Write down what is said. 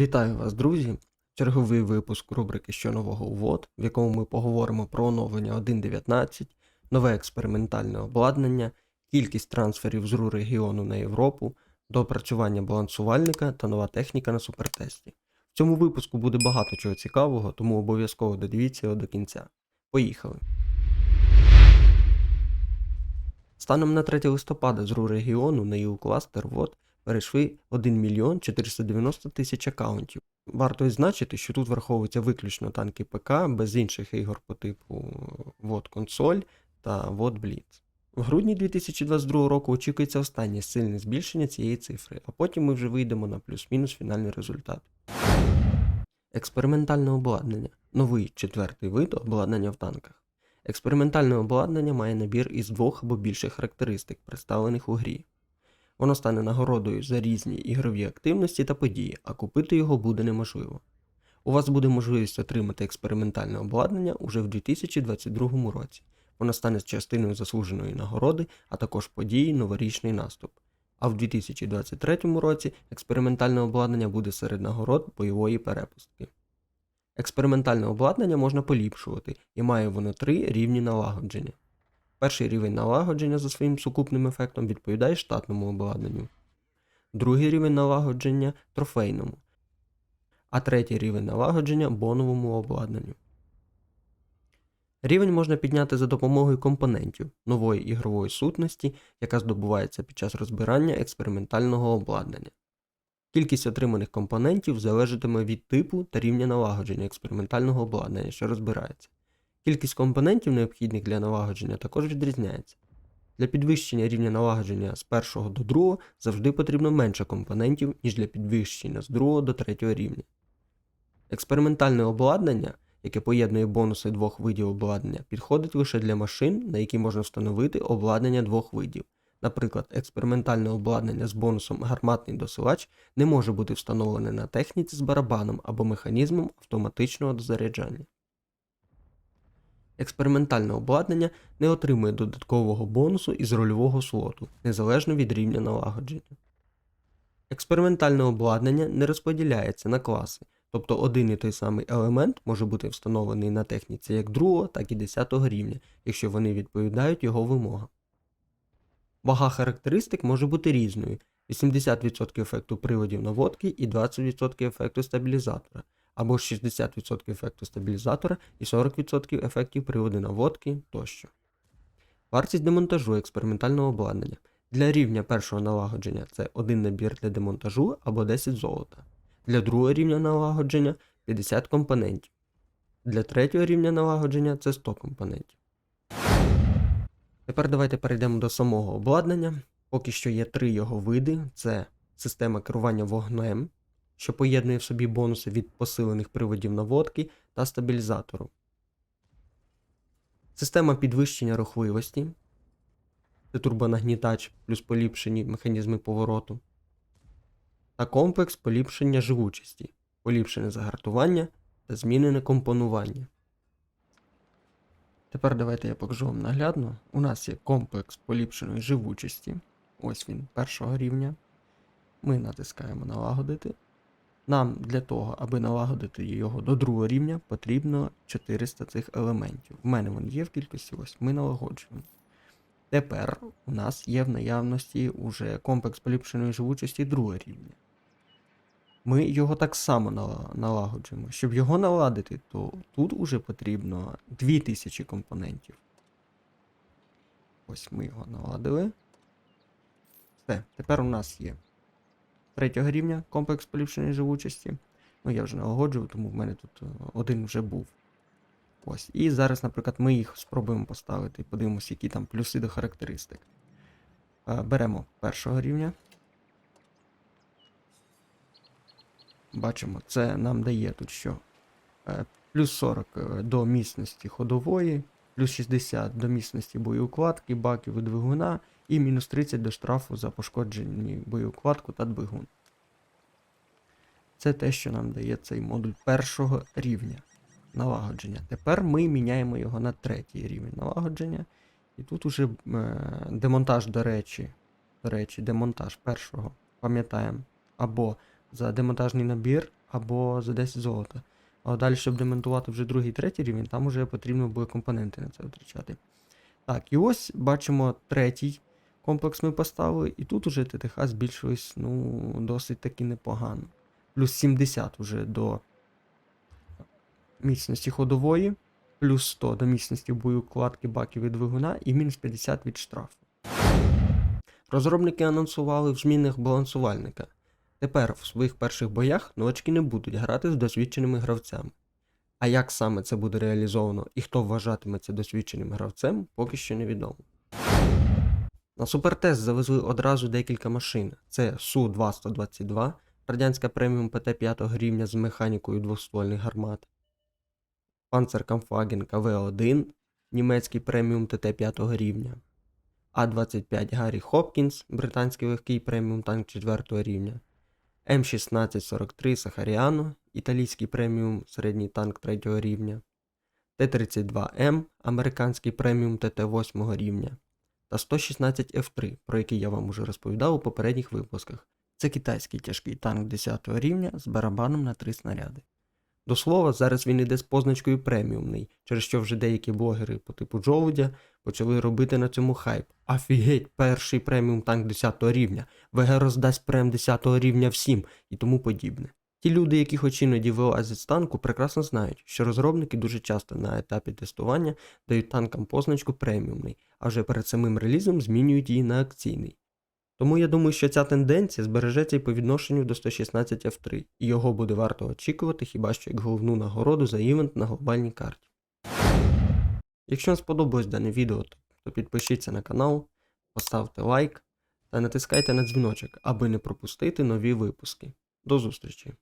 Вітаю вас, друзі! Черговий випуск рубрики Що нового УВОД, в якому ми поговоримо про оновлення 1.19, нове експериментальне обладнання, кількість трансферів з РУ регіону на Європу, доопрацювання балансувальника та нова техніка на супертесті. В цьому випуску буде багато чого цікавого, тому обов'язково додивіться його до кінця. Поїхали! Станом на 3 листопада з РУ регіону на ЄУ кластер ВОД перейшли 1 мільйон 490 тисяч аккаунтів. Варто відзначити, що тут враховуються виключно танки ПК без інших ігор по типу VOD консоль та VOD Blitz. В грудні 2022 року очікується останнє сильне збільшення цієї цифри, а потім ми вже вийдемо на плюс-мінус фінальний результат. Експериментальне обладнання новий четвертий вид обладнання в танках. Експериментальне обладнання має набір із двох або більше характеристик, представлених у грі. Воно стане нагородою за різні ігрові активності та події, а купити його буде неможливо. У вас буде можливість отримати експериментальне обладнання уже в 2022 році. Воно стане частиною заслуженої нагороди, а також події Новорічний наступ. А в 2023 році експериментальне обладнання буде серед нагород бойової перепустки. Експериментальне обладнання можна поліпшувати і має воно три рівні налагодження. Перший рівень налагодження за своїм сукупним ефектом відповідає штатному обладнанню, другий рівень налагодження трофейному, а третій рівень налагодження боновому обладнанню. Рівень можна підняти за допомогою компонентів нової ігрової сутності, яка здобувається під час розбирання експериментального обладнання. Кількість отриманих компонентів залежатиме від типу та рівня налагодження експериментального обладнання, що розбирається. Кількість компонентів, необхідних для налагодження, також відрізняється. Для підвищення рівня налагодження з 1 до 2 завжди потрібно менше компонентів, ніж для підвищення з 2 до 3 рівня. Експериментальне обладнання, яке поєднує бонуси двох видів обладнання, підходить лише для машин, на які можна встановити обладнання двох видів. Наприклад, експериментальне обладнання з бонусом гарматний досилач не може бути встановлене на техніці з барабаном або механізмом автоматичного дозаряджання. Експериментальне обладнання не отримує додаткового бонусу із рольового слоту, незалежно від рівня налагодження. Експериментальне обладнання не розподіляється на класи, тобто один і той самий елемент може бути встановлений на техніці як 2, так і 10 рівня, якщо вони відповідають його вимогам. Вага характеристик може бути різною 80% ефекту приводів наводки і 20% ефекту стабілізатора, або 60% ефекту стабілізатора і 40% ефектів приводу наводки тощо. Вартість демонтажу експериментального обладнання. Для рівня першого налагодження це один набір для демонтажу або 10 золота. Для другого рівня налагодження 50 компонентів. Для третього рівня налагодження це 100 компонентів. Тепер давайте перейдемо до самого обладнання. Поки що є три його види: це система керування вогнем, що поєднує в собі бонуси від посилених приводів наводки та стабілізатору. Система підвищення рухливості. Це турбонагнітач плюс поліпшені механізми повороту. Та комплекс поліпшення живучості, поліпшене загартування та змінене компонування. Тепер давайте я покажу вам наглядно. У нас є комплекс поліпшеної живучості. Ось він першого рівня. Ми натискаємо налагодити. Нам для того, аби налагодити його до другого рівня, потрібно 400 цих елементів. У мене вони є в кількості, ось ми налагоджуємо. Тепер у нас є в наявності уже комплекс поліпшеної живучості другого рівня. Ми його так само налагоджуємо. Щоб його наладити, то тут уже потрібно 2000 компонентів. Ось ми його наладили. Все, тепер у нас є третього рівня комплекс поліпшеної живучості. Ну, я вже налагоджував, тому в мене тут е, один вже був. Ось. І зараз, наприклад, ми їх спробуємо поставити і подивимося, які там плюси до характеристик. Е, Беремо першого рівня. Бачимо, це нам дає тут що? Е, Плюс 40 е, до міцності ходової, плюс 60 до міцності боєукладки, баків і двигуна, і мінус 30 до штрафу за пошкоджені боєукладку та двигун. Це те, що нам дає цей модуль першого рівня налагодження. Тепер ми міняємо його на третій рівень налагодження. І тут уже е, демонтаж, до речі, до речі, демонтаж першого, пам'ятаємо, або за демонтажний набір, або за 10 золота. А далі, щоб демонтувати вже другий, третій рівень, там вже потрібно буде компоненти на це витрачати. Так, і ось бачимо третій комплекс ми поставили, і тут уже ТТХ збільшилось ну, досить таки непогано. Плюс 70 вже до міцності ходової, плюс 100 до міцності боєукладки баків і двигуна і мінус 50 від штрафу. Розробники анонсували в змінах балансувальника. Тепер в своїх перших боях новачки не будуть грати з досвідченими гравцями. А як саме це буде реалізовано і хто вважатиметься досвідченим гравцем, поки що невідомо. На супертест завезли одразу декілька машин. Це Су-2-122, радянська преміум ПТ 5 рівня з механікою двоствольних гармат, Panzerkampfwagen КВ-1, німецький преміум ТТ 5 рівня, А-25 Гаррі Хопкінс, британський легкий преміум танк 4 рівня, М1643 Сахаріано, італійський преміум середній танк 3 рівня, Т-32М, американський преміум ТТ 8 рівня та 116 F3, про який я вам уже розповідав у попередніх випусках. Це китайський тяжкий танк 10 рівня з барабаном на 3 снаряди. До слова, зараз він іде з позначкою преміумний, через що вже деякі блогери по типу Джолудя почали робити на цьому хайп. Афігеть, перший преміум танк 10 рівня, ВГ роздасть прем 10 рівня всім і тому подібне. Ті люди, які хоч іноді вилазять з танку, прекрасно знають, що розробники дуже часто на етапі тестування дають танкам позначку преміумний, а вже перед самим релізом змінюють її на акційний. Тому я думаю, що ця тенденція збережеться і по відношенню до 116 F3, і його буде варто очікувати хіба що як головну нагороду за івент на глобальній карті. Якщо вам сподобалось дане відео, то підпишіться на канал, поставте лайк та натискайте на дзвіночок, аби не пропустити нові випуски. До зустрічі!